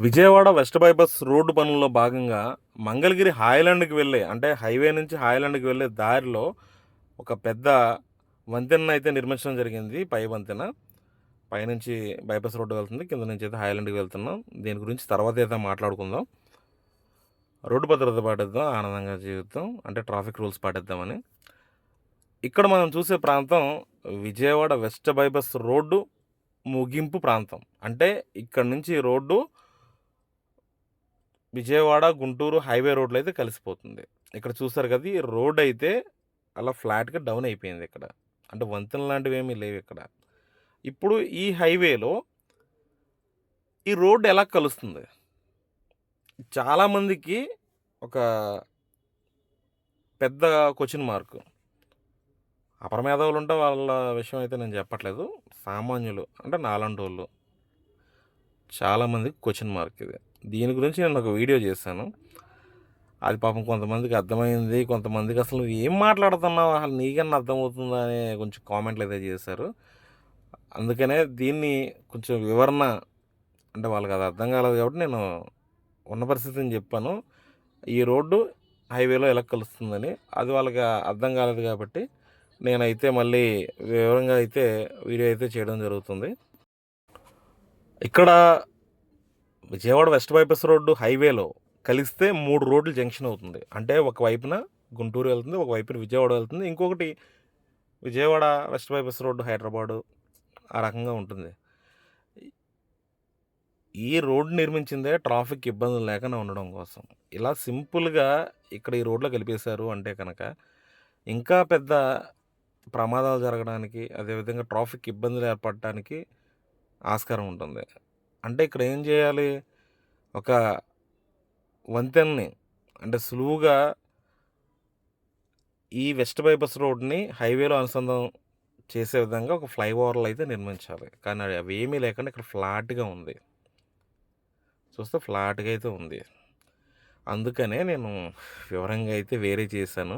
Vijayawada west bypass road పనుల్లో భాగంగా మంగళగిరి హాయ్లాండ్కి వెళ్ళే అంటే హైవే నుంచి హాయ్లాండ్కి వెళ్ళే దారిలో ఒక పెద్ద వంతెన అయితే నిర్మించడం జరిగింది. పై వంతెన. పైనుంచి బైపాస్ రోడ్డు వెళ్తుంది. కింద నుంచి అయితే హాయ్లాండ్కి వెళ్తున్నాం. దీని గురించి తర్వాత అయితే మాట్లాడుకుందాం. రోడ్డు భద్రత పాటిద్దాం. ఆనందంగా జీవితం అంటే ట్రాఫిక్ రూల్స్ పాటిద్దామని. ఇక్కడ మనం చూసే ప్రాంతం విజయవాడ వెస్ట్ బైపాస్ రోడ్డు ముగింపు ప్రాంతం. అంటే ఇక్కడ నుంచి రోడ్డు విజయవాడ గుంటూరు హైవే రోడ్లో అయితే కలిసిపోతుంది. ఇక్కడ చూసారు కదా ఈ రోడ్ అయితే అలా ఫ్లాట్గా డౌన్ అయిపోయింది ఇక్కడ. అంటే వంతెన లాంటివి ఏమీ లేవు ఇక్కడ. ఇప్పుడు ఈ హైవేలో ఈ రోడ్ ఎలా కలుస్తుంది? చాలామందికి ఒక పెద్ద క్వశ్చన్ మార్క్. అపరమేధావులు ఉంటే వాళ్ళ విషయం అయితే నేను చెప్పట్లేదు. సామాన్యులు అంటే నాలంటి వాళ్ళు చాలామందికి క్వశ్చన్ మార్క్ ఇది. దీని గురించి నేను ఒక వీడియో చేశాను. అది పాపం కొంతమందికి అర్థమైంది కొంతమందికి అసలు ఏం మాట్లాడుతున్నావు? అసలు నీకన్నా అర్థమవుతుందా అనే కొంచెం కామెంట్లు అయితే చేశారు. అందుకనే దీన్ని కొంచెం వివరణ అంటే వాళ్ళకి అది అర్థం కాలేదు కాబట్టి నేను ఉన్న పరిస్థితిని చెప్పాను. ఈ రోడ్డు హైవేలో ఎలా కలుస్తుందని అది వాళ్ళకి అర్థం కాలేదు కాబట్టి నేనైతే మళ్ళీ వివరంగా అయితే వీడియో అయితే చేయడం జరుగుతుంది. ఇక్కడ విజయవాడ వెస్ట్ బైపాస్ రోడ్డు హైవేలో కలిస్తే మూడు రోడ్లు జంక్షన్ అవుతుంది. అంటే ఒక వైపున గుంటూరు వెళ్తుంది ఒక వైపున విజయవాడ వెళ్తుంది. ఇంకొకటి Vijayawada west bypass road Hyderabad ఆ రకంగా ఉంటుంది. ఈ రోడ్డు నిర్మించిందే ట్రాఫిక్ ఇబ్బందులు లేకుండా ఉండడం కోసం. ఇలా సింపుల్గా ఇక్కడ ఈ రోడ్లో కలిపేశారు అంటే కనుక ఇంకా పెద్ద ప్రమాదాలు జరగడానికి అదేవిధంగా ట్రాఫిక్ ఇబ్బందులు ఏర్పడటానికి ఆస్కారం ఉంటుంది. అంటే ఇక్కడ ఏం చేయాలి? ఒక వంతెనని అంటే సులువుగా ఈ వెస్ట్ బైపాస్ రోడ్ని హైవేలో అనుసంధానం చేసే విధంగా ఒక ఫ్లైఓవర్లు అయితే నిర్మించాలి. కానీ అది అవి ఏమీ లేకుండా ఇక్కడ ఫ్లాట్గా ఉంది. చూస్తే ఫ్లాట్గా అయితే ఉంది. అందుకనే నేను వివరంగా అయితే వేరే చేశాను.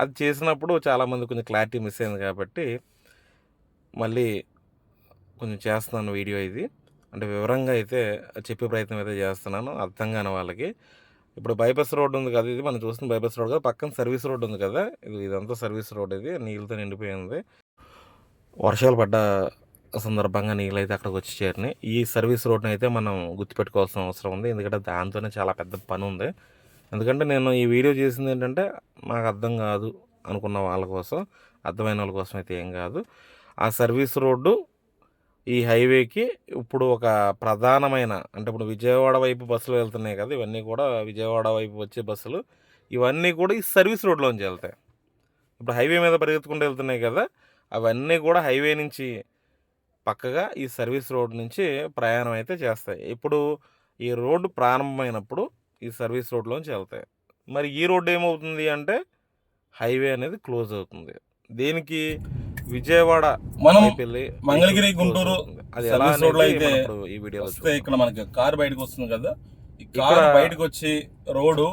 అది చేసినప్పుడు చాలామంది కొంచెం క్లారిటీ మిస్ అయింది కాబట్టి మళ్ళీ కొంచెం చేస్తున్నాను వీడియో ఇది. అంటే వివరంగా అయితే చెప్పే ప్రయత్నం అయితే చేస్తున్నాను అర్థం కాని వాళ్ళకి. ఇప్పుడు బైపాస్ రోడ్ ఉంది కదా ఇది మనం చూస్తున్న బైపాస్ రోడ్ కదా పక్కన సర్వీస్ రోడ్ ఉంది కదా ఇది ఇదంతా సర్వీస్ రోడ్ ఇది నీళ్ళతో నిండిపోయింది వర్షాలు పడ్డ సందర్భంగా నీళ్ళు అయితే అక్కడికి వచ్చి చేరినాయి. ఈ సర్వీస్ రోడ్ని అయితే మనం గుర్తుపెట్టుకోవాల్సిన అవసరం ఉంది ఎందుకంటే దాంతోనే చాలా పెద్ద పని ఉంది. ఎందుకంటే నేను ఈ వీడియో చేసింది ఏంటంటే నాకు అర్థం కాదు అనుకున్న వాళ్ళ కోసం అర్థమైన వాళ్ళ కోసం అయితే ఏం కాదు. ఆ సర్వీస్ రోడ్డు ఈ హైవేకి ఇప్పుడు ఒక ప్రధానమైన అంటే ఇప్పుడు విజయవాడ వైపు బస్సులు వెళ్తున్నాయి కదా ఇవన్నీ కూడా విజయవాడ వైపు వచ్చే బస్సులు. ఇవన్నీ కూడా ఈ సర్వీస్ రోడ్లోంచి వెళ్తాయి. ఇప్పుడు హైవే మీద పరిగెత్తుకుంటూ వెళ్తున్నాయి కదా అవన్నీ కూడా హైవే నుంచి పక్కగా ఈ సర్వీస్ రోడ్ నుంచి ప్రయాణం అయితే చేస్తాయి. ఇప్పుడు ఈ రోడ్డు ప్రారంభమైనప్పుడు ఈ సర్వీస్ రోడ్లోంచి వెళ్తాయి. మరి ఈ రోడ్డు ఏమవుతుంది అంటే హైవే అనేది క్లోజ్ అవుతుంది. దేనికి విజయవాడ మనం మంగళగిరి, గుంటూరు. అది ఎలా అయితే ఈ వస్తే ఇక్కడ మనకి కార్ బయటకు వస్తుంది కదా కార్ బయటకు వచ్చి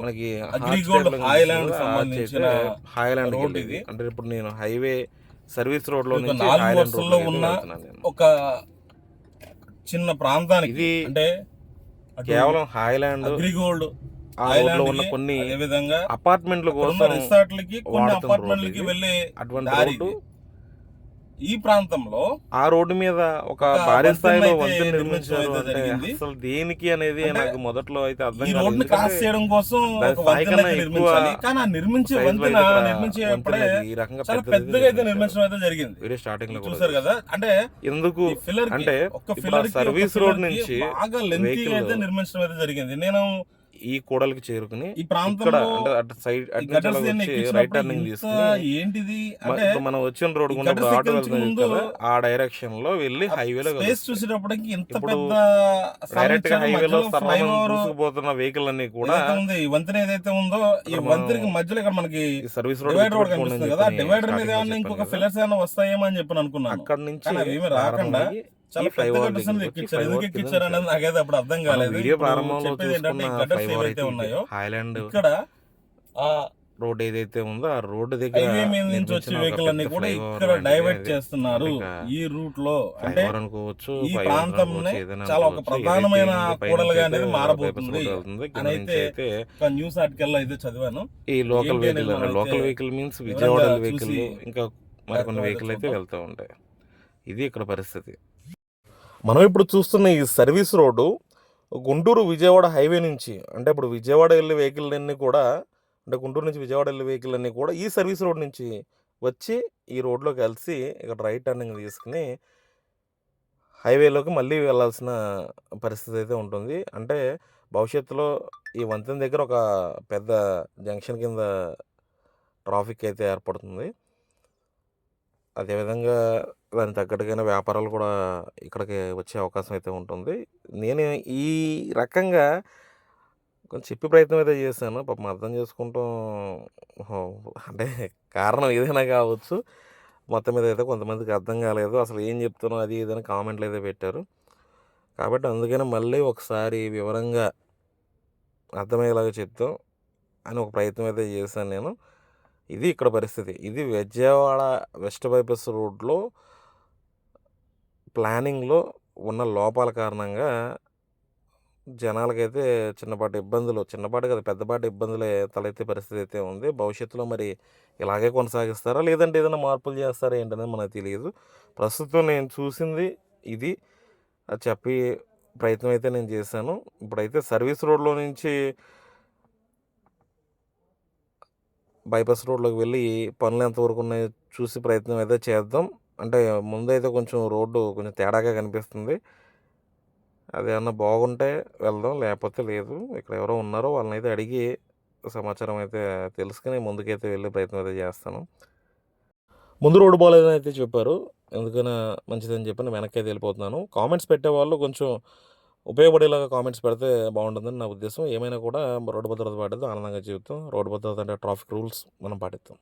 మనకి అగ్రిగోల్డ్ హాయ్లాండ్ సంబంధించిన హాయ్లాండ్ రోడ్ రోడ్ ఇది. అంటే ఇప్పుడు నేను హైవే సర్వీస్ రోడ్లో నాలుగు రోడ్ వరుసల్లో ఉన్న ఒక చిన్న ప్రాంతానికి అంటే కేవలం హాయ్లాండ్ అగ్రిగోల్డ్ రోడ్లో ఉన్న కొన్ని అపార్ట్మెంట్ల కోసం రిసార్ట్లకి కొన్ని రోడ్ అపార్ట్మెంట్లకి. వెళ్ళే అటువంటి రోడ్డు. ఈ ప్రాంతంలో ఆ రోడ్డు మీద ఒక భారీ స్థాయిలో వంతెన నిర్మించడం. అసలు దేనికి అనేది నాకు మొదట్లో అయితే అర్థం ఈ రోడ్ని క్రాస్ చేయడం కోసం ఒక వంతెన నిర్మించాలి. కానీ ఆ నిర్మించే వంతెన నిర్మించేటప్పుడే ఈ రకంగా పెద్దగా అయితే. నిర్మించడం అయితే జరిగింది. వీడియో స్టార్టింగ్లో చూసారు కదా? అంటే ఎందుకు అంటే ఒక ఫిల్లర్ సర్వీస్ రోడ్ నుంచి బాగా లెంతీ అయితే నిర్మించడం అయితే జరిగింది. నేను ఈ కూడలికి చేరుకుని ఈ ప్రాంతంలో అంటే అటు సైడ్ అటు నుంచి అలా వచ్చి రైట్ టర్నింగ్ తీసుకుని ఏంటిది? అంటే మనం వచ్చిన రోడ్ గుండా ఇప్పుడు గటర్స్ ఆటో ఎక్కించక వెళ్తుంది ముందు కదా ఆ డైరెక్షన్లో వెళ్ళి హైవేలో స్పేస్ చూసేటప్పటికి ఇంత ఇప్పుడు పెద్ద డైరెక్ట్గా హైవేలో దూసుకుపోతున్న వెహికల్ అన్ని కూడా ఉంది ఈ వంతెన ఏదైతే ఉందో ఈ వంతెనకి మధ్యలో ఇక్కడ మనకి సర్వీస్ రోడ్ రోడ్ కనిపిస్తుంది కదా. డివైడర్ మీద ఏమన్నా ఇంకొక. ఫిల్లర్స్ ఏమైనా వస్తాయేమో అని చెప్పి అనుకున్నాను. అక్కడ నుంచి రాకుండా చాలా ఎక్కించారు. అనేది నాకైతే అప్పుడు అర్థం కాలేదు. వీడియో ప్రారంభంలో చూసుకున్న ఉన్నాయో హాయ్లాండ్ ఇక్కడ ఆ రోడ్ ఏదైతే ఉందో ఆ రోడ్డు దగ్గర మీద నుంచి వచ్చే వెహికల్ అన్ని కూడా ఇక్కడ డైవర్ట్. చేస్తున్నారు ఈ రూట్లో. అంటే అనుకోవచ్చు ఈ ఏదైనా చాలా ఒక. ప్రధానమైన కూడలిగా అనేది మారబోతుంది. అని అయితే ఒక న్యూస్ ఆర్టికల్లో అయితే చదివాను. ఈ local vehicle local vehicle means Vijayawada vehicle ఇంకా మరికొన్ని వెహికల్ అయితే. వెళ్తూ ఉంటాయి. ఇది ఇక్కడ పరిస్థితి. మనం ఇప్పుడు చూస్తున్న ఈ service road Guntur Vijayawada highway నుంచి అంటే ఇప్పుడు విజయవాడ వెళ్ళే వెహికల్ అన్నీ కూడా అంటే గుంటూరు నుంచి విజయవాడ వెళ్ళే వెహికల్ అన్నీ కూడా ఈ సర్వీస్ రోడ్ నుంచి వచ్చి ఈ రోడ్లో కలిసి ఇక్కడ రైట్ టర్నింగ్ తీసుకుని హైవేలోకి మళ్ళీ వెళ్ళాల్సిన పరిస్థితి అయితే ఉంటుంది. అంటే భవిష్యత్తులో ఈ వంతెన దగ్గర ఒక పెద్ద జంక్షన్ కింద ట్రాఫిక్ అయితే ఏర్పడుతుంది. అదేవిధంగా దానికి తగ్గట్టుగానే వ్యాపారాలు కూడా ఇక్కడికి వచ్చే అవకాశం అయితే ఉంటుంది. నేను ఈ రకంగా కొంచెం చెప్పే ప్రయత్నం అయితే చేశాను. పాపం అర్థం చేసుకుంటాం అంటే కారణం ఏదైనా కావచ్చు. మొత్తం మీద అయితే కొంతమందికి అర్థం కాలేదు. అసలు ఏం చెప్తున్నా అది ఏదైనా కామెంట్లు అయితే పెట్టారు. కాబట్టి అందుకని మళ్ళీ ఒకసారి వివరంగా అర్థమయ్యేలాగా చెప్తాం అని ఒక ప్రయత్నం అయితే చేశాను నేను. ఇది ఇక్కడ పరిస్థితి. ఇది విజయవాడ వెస్ట్ బైపాస్ రోడ్లో ప్లానింగ్లో ఉన్న లోపాల కారణంగా జనాలకైతే చిన్నపాటి ఇబ్బందులు చిన్నపాటి కదా పెద్దపాటి ఇబ్బందులే తలెత్తే పరిస్థితి అయితే ఉంది. భవిష్యత్తులో మరి ఇలాగే కొనసాగిస్తారా? లేదంటే ఏదైనా మార్పులు చేస్తారా ఏంటనేది మనకు తెలియదు. ప్రస్తుతం నేను చూసింది ఇది. అది చెప్పి ప్రయత్నం అయితే నేను చేశాను. ఇప్పుడైతే సర్వీస్ రోడ్లో నుంచి బైపాస్ రోడ్లోకి వెళ్ళి పనులు ఎంతవరకు ఉన్నాయో చూసి ప్రయత్నం అయితే చేద్దాం. అంటే ముందైతే కొంచెం రోడ్డు కొంచెం తేడాగా కనిపిస్తుంది. అది ఏమన్నా బాగుంటే వెళ్దాం లేకపోతే లేదు. ఇక్కడ ఎవరో ఉన్నారో వాళ్ళని అయితే అడిగి సమాచారం అయితే తెలుసుకుని ముందుకైతే వెళ్ళే ప్రయత్నం అయితే చేస్తాను. ముందు రోడ్డు బాగాలేదని అయితే చెప్పారు. ఎందుకైనా మంచిదని చెప్పి నేను వెనక్కి అయితే వెళ్ళిపోతున్నాను. కామెంట్స్ పెట్టే వాళ్ళు కొంచెం ఉపయోగపడేలాగా కామెంట్స్ పెడితే బాగుంటుందని నా ఉద్దేశం. ఏమైనా కూడా రోడ్డు భద్రత పాటిద్దాం ఆనందంగా జీవితం. రోడ్డు భద్రత అంటే ట్రాఫిక్ రూల్స్ మనం పాటిద్దాం